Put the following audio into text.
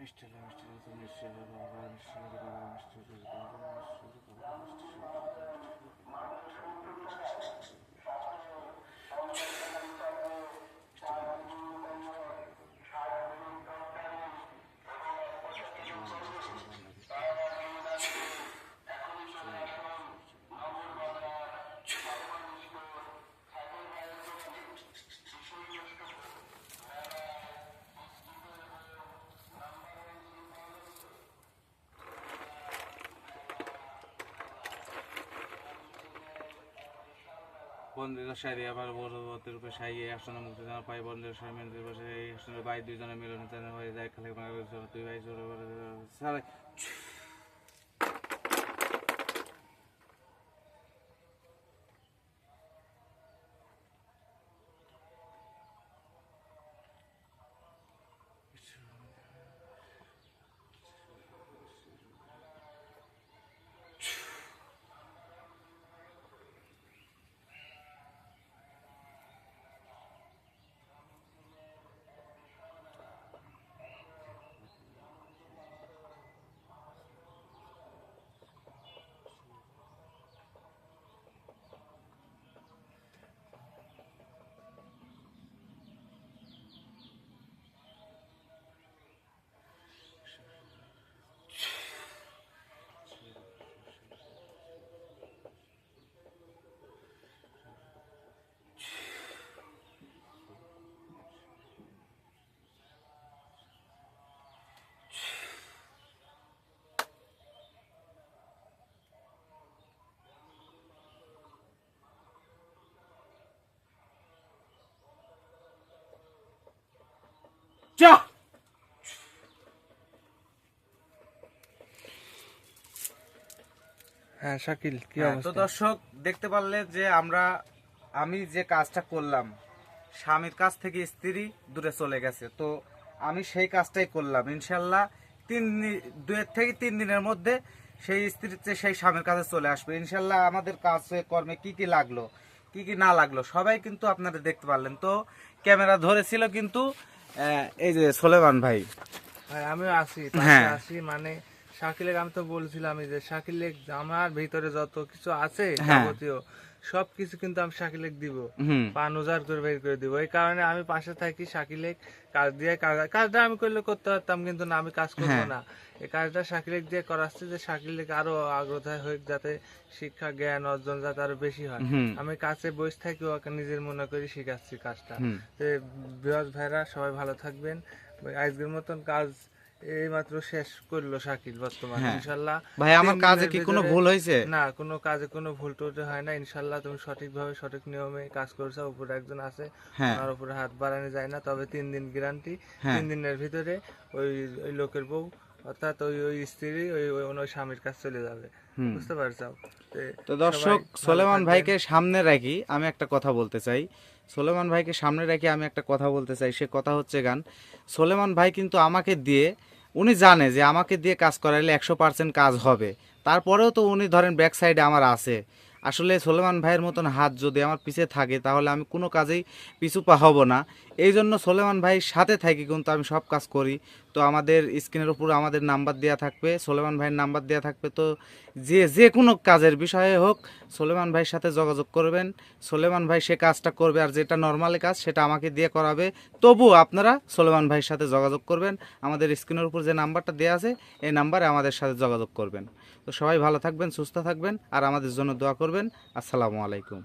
Müşteriler müşteriler müşteriler müşteriler müşteriler müşteriler müşteriler müşteriler müşteriler বন্দিত সারি আবার বড়বতের উপরে সাইয়ে আসনে মুক্তি জানা পাই বন্দিত সারি মেন্দির পাশে এই আসনে ভাই, দুইজনে মিলনে হয়ে যায় খালি দুই ভাই জোরে সারে যা হ্যাঁ শাকিল কি হ্যাঁ, তো দর্শক দেখতে পারলে যে আমরা আমি যে কাজটা করলাম স্বামীর কাছ থেকে স্ত্রী দূরে চলে গেছে তো আমি সেই কাজটাই করলাম। ইনশাল্লাহ তিন দি- দুয়ের থেকে তিন দিনের মধ্যে সেই স্ত্রীর চেয়ে সেই স্বামীর কাছে চলে আসবে। ইনশাল্লাহ আমাদের কাজে কর্মে কি কি লাগল কি কি না লাগল সবাই কিন্তু আপনারা দেখতে পারলেন। তো ক্যামেরা ধরেছিল কিন্তু এই যে সোলেমান ভাই। ভাই আমিও আছি হ্যাঁ। আছি মানে শাকিলের আমি তো বলছিলাম যে শাকিলের আমার ভিতরে যত কিছু আছে হ্যাঁ। যাবতীয় সব কিছু কিন্তু আমি শাকিলেক দিব। পান উজাড় করে বের করে দিব। এই কারণে আমি পাশে থাকি শাকিলেক কাজ দিয়ে কাজ কাজটা আমি করলে করতে পারতাম কিন্তু না আমি কাজ করব হ্যাঁ। না। এই কাজটা শাকিলেক দিয়ে করাচ্ছি যে শাকিলেক আরও আগ্রহ হোক যাতে শিক্ষা জ্ঞান অর্জন যাতে আরও বেশি হয়। আমি কাছে বসে থাকি ওকে নিজের মনে করে শিখাচ্ছি কাজটা। তো বৃহৎ ভাইরা সবাই ভালো থাকবেন। আজকের মতন কাজ এই মাত্র শেষ করল শাকিল বর্তমানে হ্যাঁ। ইনশাল্লাহ ভাই আমার কাজে কি কোনো ভুল হয়েছে না কোনো কাজে কোনো ভুল টুটি হয় না ইনশাল্লাহ তুমি সঠিকভাবে সঠিক নিয়মে কাজ করছ উপরে একজন আছে হ্যাঁ আর উপরে হাত বাড়ানো যায় না তবে তিন দিন গ্যারান্টি। তিন দিনের ভিতরে ওই ওই লোকের বউ অর্থাৎ ওই ওই স্ত্রী ওই ওই স্বামীর কাছে চলে যাবে। বুঝতে পারছ? তো দর্শক সোলেমান ভাইকে সামনে রাখি আমি একটা কথা বলতে চাই। সোলেমান ভাইকে সামনে রাখি আমি একটা কথা বলতে চাই সে কথা হচ্ছে গান। সোলেমান ভাই কিন্তু আমাকে দিয়ে উনি জানে যে আমাকে দিয়ে কাজ করাইলে একশো পার্সেন্ট কাজ হবে। তারপরেও তো উনি ধরেন ব্যাক সাইডে আমার আছে। আসলে সোলেমান ভাইয়ের মতন হাত যদি আমার পিছে থাকে তাহলে আমি কোনো কাজেই পিছু পা হব না। এই জন্য সোলেমান ভাই সাথে থাকি, কিন্তু আমি সব কাজ করি। তো আমাদের স্ক্রিনের উপর আমাদের নাম্বার দেওয়া থাকবে, সোলেমান ভাইয়ের নাম্বার দেওয়া থাকবে। তো যে যে কোনো কাজের বিষয়ে হোক, সোলেমান ভাইয়ের সাথে যোগাযোগ করবেন। সোলেমান ভাই সে কাজটা করবে আর যেটা নর্মালি কাজ, সেটা আমাকে দিয়ে করাবে। তবু আপনারা সোলেমান ভাইয়ের সাথে যোগাযোগ করবেন। আমাদের স্ক্রিনের উপর যে নাম্বারটা দেওয়া আছে, এই নাম্বারে আমাদের সাথে যোগাযোগ করবেন। তো সবাই ভালো থাকবেন, সুস্থ থাকবেন, আর আমাদের জন্য দোয়া করবেন। আসসালামু আলাইকুম।